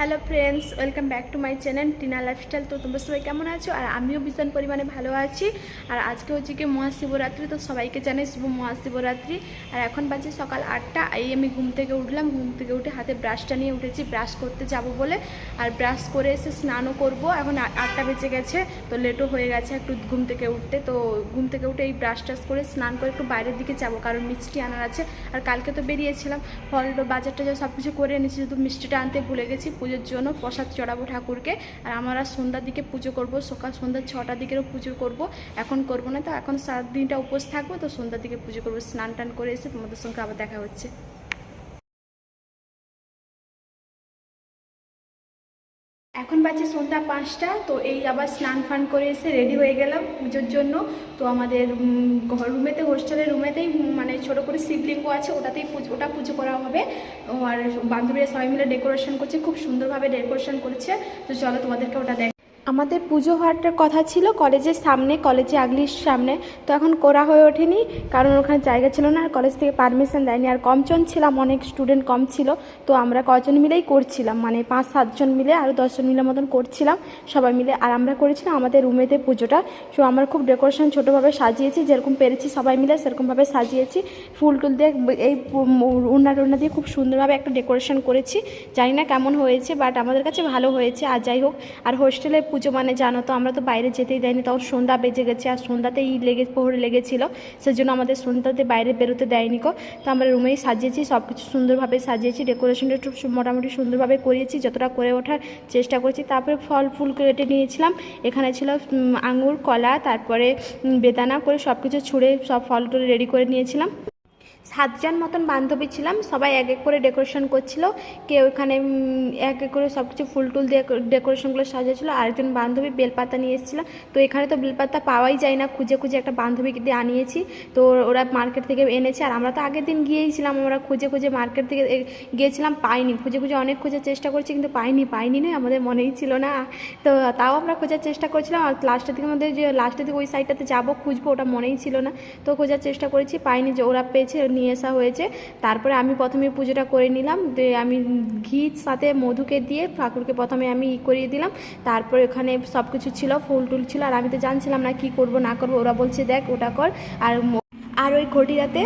Hello friends welcome back to my channel Tina lifestyle তো তোমরা সবাই কেমন আছো? আর আমিও ভীষণ পরিমাণে ভালো আছি। আর আজকে হচ্ছে কি মহাশিবরাত্রি, তো সবাইকে জানাই শুভ মহাশিবরাত্রি। আর এখন বাজে সকাল আটটা এই আমি ঘুম থেকে উঠলাম। ঘুম থেকে উঠে হাতে ব্রাশটা নিয়ে উঠেছি, ব্রাশ করতে যাব বলে। আর ব্রাশ করে এসে স্নানও করব। এখন আটটা বেজে গেছে, তো লেটও হয়ে গেছে একটু ঘুম থেকে উঠতে। তো ঘুম থেকে উঠে এই ব্রাশ টাশ করে স্নান করে একটু বাইরের দিকে যাব, কারণ মিষ্টি আনার আছে। আর কালকে তো বেরিয়েছিলাম ফল বাজার টাজার সব কিছু করে এনেছি, শুধু মিষ্টিটা আনতে ভুলে গেছি। পুজোর জন্য প্রসাদ চড়াবো ঠাকুরকে। আর আমরা সন্ধ্যার দিকে পুজো করব, সকাল সন্ধ্যা ছটার দিকেও পুজো করব। এখন করব না তো, এখন সাত দিনটা উপোস থাকব, তো সন্ধ্যার দিকে পুজো করব। স্নান টান করে এসে তোমাদের সঙ্গে আবার দেখা হচ্ছে। এখন বাজে সন্ধ্যা পাঁচটা, তো এই আবার স্নান ফান করে এসে রেডি হয়ে গেলাম পুজোর জন্য। তো আমাদের ঘর রুমেতে হোস্টেলের রুমেতেই মানে ছোটো করে শিবলিঙ্গ আছে, ওটাতেই পুজো, ওটা পুজো করা হবে। আর বান্ধবীরা সবাই মিলে ডেকোরেশন করছে, খুব সুন্দরভাবে ডেকোরেশন করছে। তো চলো তোমাদেরকে ওটা দেখ আমাদের পুজো হওয়াটার কথা ছিল, কলেজের সামনে, কলেজে আগলির সামনে। তো এখন করা হয়ে ওঠেনি, কারণ ওখানে জায়গা ছিল না, আর কলেজ থেকে পারমিশন দেয়নি। আর কমজন ছিলাম, অনেক স্টুডেন্ট কম ছিল, তো আমরা কজন মিলেই করছিলাম। মানে পাঁচ, সাতজন মিলে আরও দশজন মিলে মতন করছিলাম, সবাই মিলে। আর আমরা করেছিলাম আমাদের রুমেতে পুজোটা। তো আমরা খুব ডেকোরেশন ছোটোভাবে সাজিয়েছি, যেরকম পেরেছি সবাই মিলে সেরকমভাবে সাজিয়েছি। ফুল টুল দিয়ে এই উন্না টুন্না দিয়ে খুব সুন্দরভাবে একটা ডেকোরেশন করেছি। জানি না কেমন হয়েছে বাট আমাদের কাছে ভালো হয়েছে। আর যাই হোক, আর হোস্টেলে পুজো মানে জানো তো, আমরা তো বাইরে যেতেই দেয়নি, তখন সন্ধ্যা বেজে গেছে আর সন্ধ্যাতেই লেগে, প্রহরে লেগেছিল, সেজন্য আমাদের সন্ধ্যাতে বাইরে বেরোতে দেয়নি কো তো আমরা রুমেই সাজিয়েছি সব কিছু সুন্দরভাবে সাজিয়েছি ডেকোরেশনটা একটু মোটামুটি সুন্দরভাবে করিয়েছি, যতটা করে ওঠার চেষ্টা করেছি। তারপরে ফল ফুল কেটে নিয়েছিলাম, এখানে ছিল আঙুর, কলা, তারপরে বেদানা করে সব কিছু ছুঁড়ে সব ফল রেডি করে নিয়েছিলাম। সাতজন মতন বান্ধবী ছিলাম সবাই এক এক করে ডেকোরেশন করছিল। কেউ উম, এক এক করে সব কিছু ফুল টুল দিয়ে ডেকোরেশনগুলো সাজিয়েছিল আরেকজন বান্ধবী বেলপাতা নিয়ে এসেছিল। তো এখানে তো বেলপাতা পাওয়াই যায় না খুঁজে খুঁজে একটা বান্ধবীকে দিয়ে আনিয়েছি। তো ওরা মার্কেট থেকে এনেছে আর আমরা তো আগের দিন গিয়েছিলাম আমরা খুঁজে খুঁজে মার্কেট থেকে গিয়েছিলাম পাইনি। খুঁজে খুঁজে অনেক খোঁজার চেষ্টা করছি কিন্তু পাইনি পাইনি নয় আমাদের মনেই ছিল না। তো তাও আমরা খোঁজার চেষ্টা করছিলাম আর লাস্টের দিকে আমাদের যে লাস্টের দিকে ওই সাইডটাতে যাব খুঁজবো ওটা মনেই ছিল না। তো খোঁজার চেষ্টা করেছি পাইনি যে ওরা পেয়েছে নিয়ে আসা হয়েছে। তারপরে আমি প্রথমে পুজোটা করে নিলাম। আমি ঘি সাথে মধুকে দিয়ে ঠাকুরকে প্রথমে আমি ই করিয়ে দিলাম। তারপর ওখানে সব কিছু ছিল, ফুল টুল ছিল। আর আমি তো জানছিলাম না কি করব, না করব। ওরা বলছে, দেখ, ওটা কর। আর আর ওই ঘটিটাতে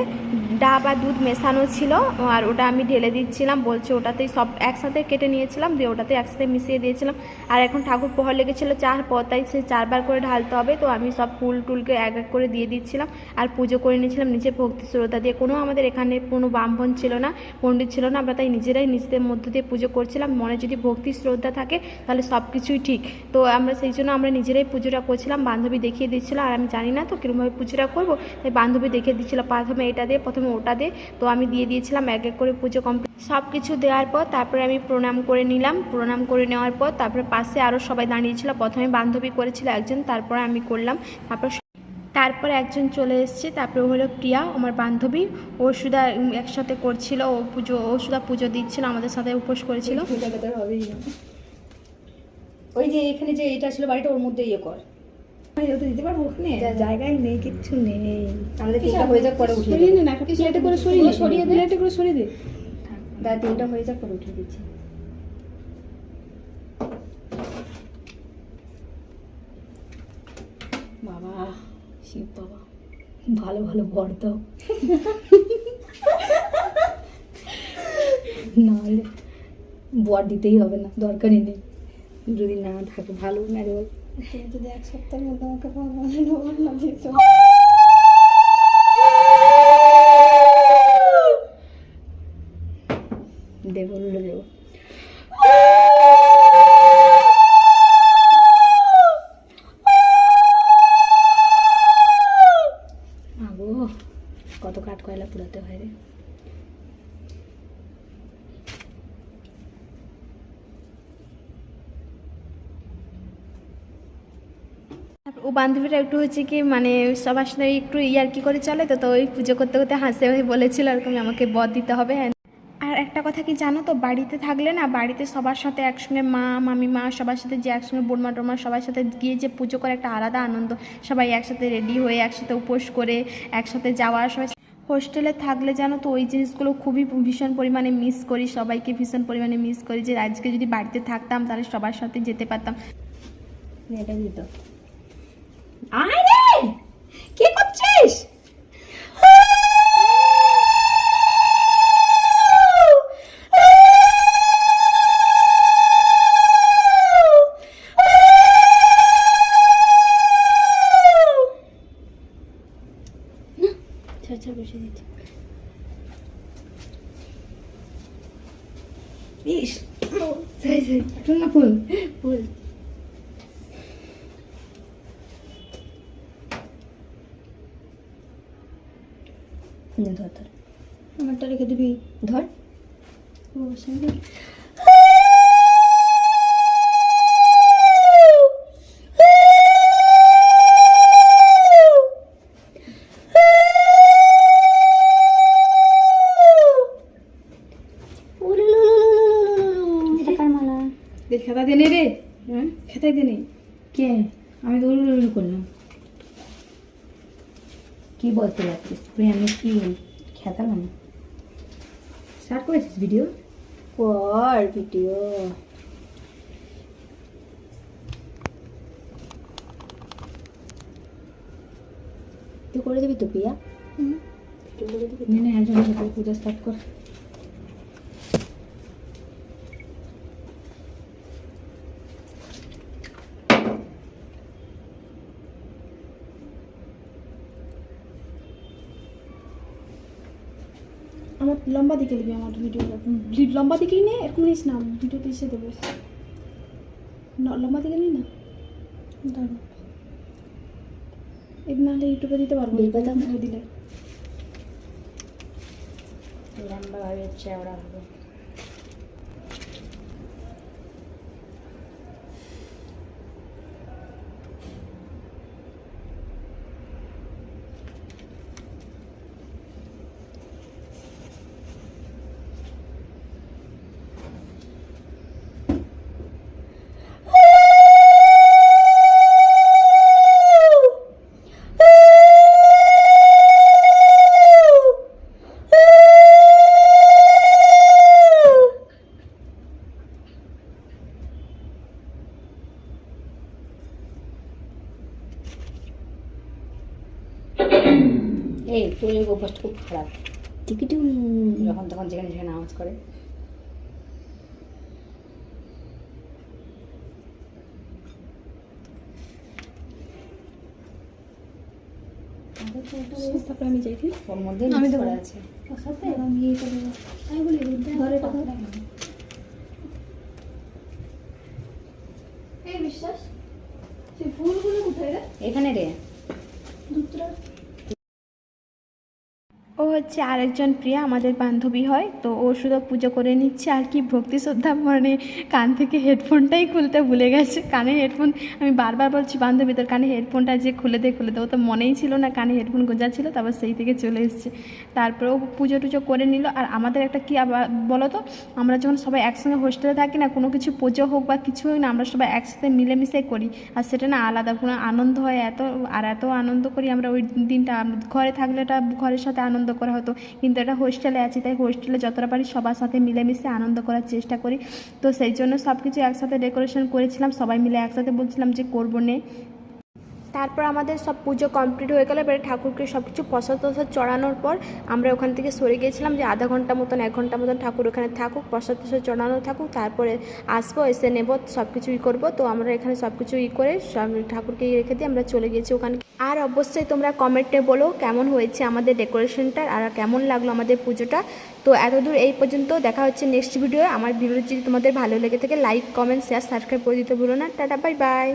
ডাব আর দুধ মেশানো ছিল, আর ওটা আমি ঢেলে দিচ্ছিলাম, বলছে ওটাতেই সব একসাথে কেটে নিয়েছিলাম, দিয়ে ওটাতে একসাথে মিশিয়ে দিয়েছিলাম। আর এখন ঠাকুর পোহর লেগেছিলো চার পর তাই সে চারবার করে ঢালতে হবে, তো আমি সব ফুল টুলকে এক এক করে দিয়ে দিচ্ছিলাম, আর পুজো করে নিয়েছিলাম নিজের ভক্তি শ্রদ্ধা দিয়ে। কোনো আমাদের এখানে কোনো ব্রাহ্মণ ছিল না, পণ্ডিত ছিল না, আমরা তাই নিজেরাই নিজেদের মধ্য দিয়ে পুজো করছিলাম। মনে যদি ভক্তি শ্রদ্ধা থাকে, তাহলে সব কিছুই ঠিক। তো আমরা সেই জন্য আমরা নিজেরাই পুজোটা করছিলাম, বান্ধবী দেখিয়ে দিচ্ছিল, আর আমি জানি না তো কীরকমভাবে পুজোটা করব, তাই বান্ধবী দেখিয়ে দিচ্ছিল, প্রথমে এটা দিয়ে, প্রথমে ওটা দিয়ে তো আমি দিয়ে দিয়েছিলাম এক এক করে পুজো কমপ্লিট। সব কিছু দেওয়ার পর তারপরে আমি প্রণাম করে নিলাম। প্রণাম করে নেওয়ার পর তারপরে পাশে আরও সবাই দাঁড়িয়েছিল। প্রথমে বান্ধবী করেছিল একজন, তারপরে আমি করলাম। তারপর তারপরে একজন চলে এসেছে। তারপরে হলো প্রিয়া, আমার বান্ধবী। ও সুদা একসাথে করছিল। ও পুজো ওষুধা পুজো দিচ্ছিল, আমাদের সাথে উপোস করেছিল। ওই যে এখানে যে এটা ছিল বাড়িটা, ওর মধ্যে ইয়ে কর। দিতে পারব ওখানে জায়গায় নেই কিচ্ছু নেই। আমাদের তিনটা হয়ে যাক পরে উঠিয়ে সরিয়ে না প্লেটে করে সরিয়ে নে সরিয়ে দে। প্লেটে করে সরিয়ে দে। দাদা তিনটা হয়ে যাক পরে উঠিয়ে দিচ্ছি বাবা শিব বাবা ভালো ভালো বর দাও। নাহলে বর দিতেই হবে না দরকারই নেই। যদি না থাকে ভালো না তুমি যদি এক সপ্তাহের মধ্যে আমাকে পাবো না দিত দেবো বললে দেবো কত কাঠ কয়লা পুরাতে হয় রে? ও বান্ধবীটা একটু হচ্ছে কি মানে সবার সাথে একটু ইয়ার কি করে চলে তো তো ওই পুজো করতে করতে হাসে হয়ে বলেছিল এরকম আমাকে বদ দিতে হবে হ্যাঁ। আর একটা কথা কি জানো তো, বাড়িতে থাকলে না বাড়িতে সবার সাথে একসঙ্গে মা, মামি, মা সবার সাথে যে একসঙ্গে বোরমা টোরমা সবার সাথে গিয়ে যে পুজো করে একটা আলাদা আনন্দ, সবাই একসাথে রেডি হয়ে একসাথে উপোস করে একসাথে যাওয়া, সবাই হোস্টেলে থাকলে জানো তো ওই জিনিসগুলো খুবই ভীষণ পরিমাণে মিস করি, সবাইকে ভীষণ পরিমাণে মিস করি যে আজকে যদি বাড়িতে থাকতাম তাহলে সবার সাথে যেতে পারতাম। এটা দিত I নে, ধর ধর। আমারটা রেখে দিবি ধর। ও সঙ্গে খেতা দেনে রে দেনে কে আমি তো উলু উলু করলাম কি বলতে লাগছিস তুই আমি কি খেতালাম স্টার্ট করেছিস ভিডিও কর ভিডিও তুই করে দিবি তো পিয়া ভিডিও করে দিবি না না একজন পূজা স্টার্ট কর আমার লম্বা দিকে নিবি আমার ভিডিও লম্বা দিকেই নে এরকম নিস না ভিডিওতে এসে দেবে। ন- লম্বা দিকে নি না? দাঁড়া। এর নাহলে ইউটিউবে দিতে পারব দিলে। লম্বা ভাবে চেওড়া হবে। এই তোর এই অভ্যাসটা খুব খারাপ। টিকিটি যখন তখন যেখানে সেখানে আওয়াজ করে। তারপরে আমি যাই ওর মধ্যে আমি আছে। আমি করে আমি বলি ধর এটা ধর এই বিশ্বাস সেই ফুলগুলো কোথায় রে? এখানে রে দুধটা ও হচ্ছে আরেকজন প্রিয়া, আমাদের বান্ধবী হয়, তো ও শুধু পুজো করে নিচ্ছে আর কি। ভক্তি, শ্রদ্ধা মানে কান থেকে হেডফোনটাই খুলতে ভুলে গেছে। কানে হেডফোন, আমি বারবার বলছি বান্ধবী তোর কানে হেডফোনটা যে খুলে দে খুলে দে। ও তো মনেই ছিল না, কানে হেডফোন গোজা ছিল, তারপর সেই থেকে চলে এসছে। তারপরে ও পুজো টুজো করে নিল। আর আমাদের একটা কি আবার বলো তো, আমরা যখন সবাই একসঙ্গে হোস্টেলে থাকি না, কোনো কিছু পুজো হোক বা কিছু হোক না, আমরা সবাই একসাথে মিলেমিশে করি। আর সেটা না আলাদা, কোনো আনন্দ হয় এত, আর এত আনন্দ করি আমরা ওই দিনটা, ঘরে থাকলে এটা ঘরের সাথে আনন্দ করা হতো কিন্তু এটা হোস্টেলে আছি, তাই হোস্টেলে যতটা পারি সবার সাথে মিলেমিশে আনন্দ করার চেষ্টা করি। তো সেই জন্য সব কিছু একসাথে ডেকোরেশন করেছিলাম, সবাই মিলে একসাথে বলছিলাম যে করব নে। তারপর আমাদের সব পুজো কমপ্লিট হয়ে গেল, এবারে ঠাকুরকে সব কিছু প্রসাদ টসাদ চড়ানোর পর আমরা ওখান থেকে সরে গিয়েছিলাম যে আধা ঘণ্টা মতন, এক ঘণ্টা মতন ঠাকুর ওখানে থাকুক, প্রসাদ টসাদ চড়ানো থাকুক, তারপরে আসব, এসে নেব সব কিছু ই করব। তো আমরা এখানে সব কিছু ই করে সব ঠাকুরকে রেখে দিয়ে আমরা চলে গেছি ওখানে আর অবশ্যই তোমরা কমেন্টে বলো কেমন হয়েছে আমাদের ডেকোরেশনটা আর কেমন লাগল আমাদের পুজোটা। তো এতদূর এই পর্যন্ত, দেখা হচ্ছে নেক্সট ভিডিও আমার ভিডিও যদি তোমাদের ভালো লেগে থাকে, লাইক, কমেন্ট শেয়ার সাবস্ক্রাইব করে দিতে ভুলো না। Tata bye bye